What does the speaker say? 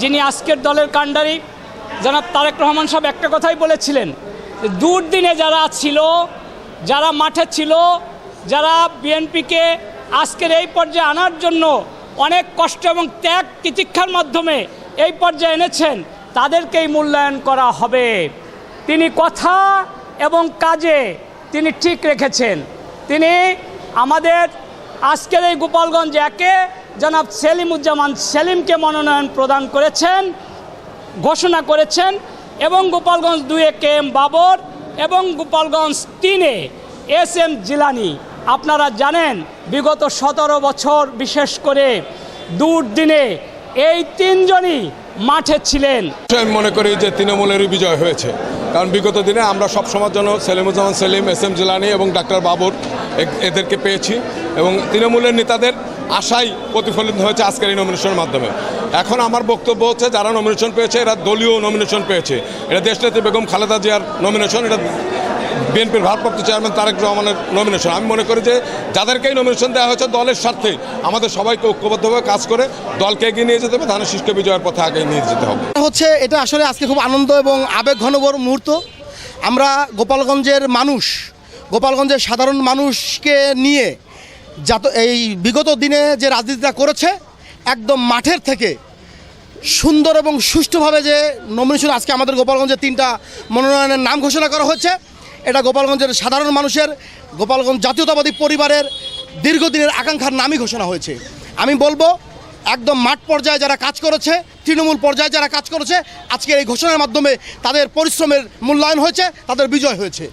যিনি আজকের দলের কাণ্ডারি, জনাব তারেক রহমান সাহেব একটা কথাই বলেছিলেন দুর্দিনে যারা ছিল, যারা মাঠে ছিল, যারা বিএনপিকে আজকের এই পর্যায়ে আনার জন্য অনেক কষ্ট এবং ত্যাগ তিতিক্ষার মাধ্যমে এই পর্যায়ে এনেছেন, তাদেরকেই মূল্যায়ন করা হবে। তিনি কথা এবং কাজে তিনি ঠিক রেখেছেন। তিনি আমাদের আজকের এই গোপালগঞ্জ একে জনাব সেলিমুজ্জামান সেলিমকে মনোনয়ন প্রদান করেছেন, ঘোষণা করেছেন এবং গোপালগঞ্জ দুয়ে কে এম বাবর এবং গোপালগঞ্জ তিনে এস এম জিলানি। আপনারা জানেন, বিগত সতেরো বছর বিশেষ করে দুর্দিনে এই তিনজনই মাঠে ছিলেন। আমি মনে করি যে তৃণমূলেরই বিজয় হয়েছে। কারণ বিগত দিনে আমরা সব সময়ের জন্য সেলিমুজ্জামান সেলিম, এস এম জিলানি এবং ডাক্তার বাবর এদেরকে পেয়েছি এবং তৃণমূলের নেতাদের আশাই প্রতিফলিত হয়েছে আজকের এই নমিনেশনের মাধ্যমে। এখন আমার বক্তব্য হচ্ছে, যারা নমিনেশন পেয়েছে, এরা দলীয় নমিনেশন পেয়েছে। এটা দেশনেত্রী বেগম খালেদা জিয়ার নমিনেশন এটা বিএনপির ভারপ্রাপ্ত চেয়ারম্যান তারেক রহমানের নমিনেশন আমি মনে করি যে, যাদেরকেই নমিনেশন দেওয়া হয়েছে, দলের স্বার্থে আমাদের সবাইকে ঐক্যবদ্ধভাবে কাজ করে দলকে এগিয়ে নিয়ে যেতে হবে ধানের শীর্ষ বিজয়ের পথে আগে নিয়ে যেতে হবে। হচ্ছে, এটা আসলে আজকে খুব আনন্দ এবং আবেগ ঘনবর মুহূর্ত। আমরা গোপালগঞ্জের মানুষ, গোপালগঞ্জের সাধারণ মানুষকে নিয়ে যত এই বিগত দিনে যে রাজনীতিটা করেছে, একদম মাঠের থেকে সুন্দর এবং সুষ্ঠুভাবে যে নমিনেশন আজকে আমাদের গোপালগঞ্জের তিনটা মনোনয়নের নাম ঘোষণা করা হচ্ছে এটা গোপালগঞ্জের সাধারণ মানুষের, গোপালগঞ্জ জাতীয়তাবাদী পরিবারের দীর্ঘদিনের আকাঙ্ক্ষার নামই ঘোষণা হয়েছে। আমি বলব, একদম মাঠ পর্যায়ে যারা কাজ করেছে, তৃণমূল পর্যায়ে যারা কাজ করেছে, আজকের এই ঘোষণার মাধ্যমে তাদের পরিশ্রমের মূল্যায়ন হয়েছে, তাদের বিজয় হয়েছে।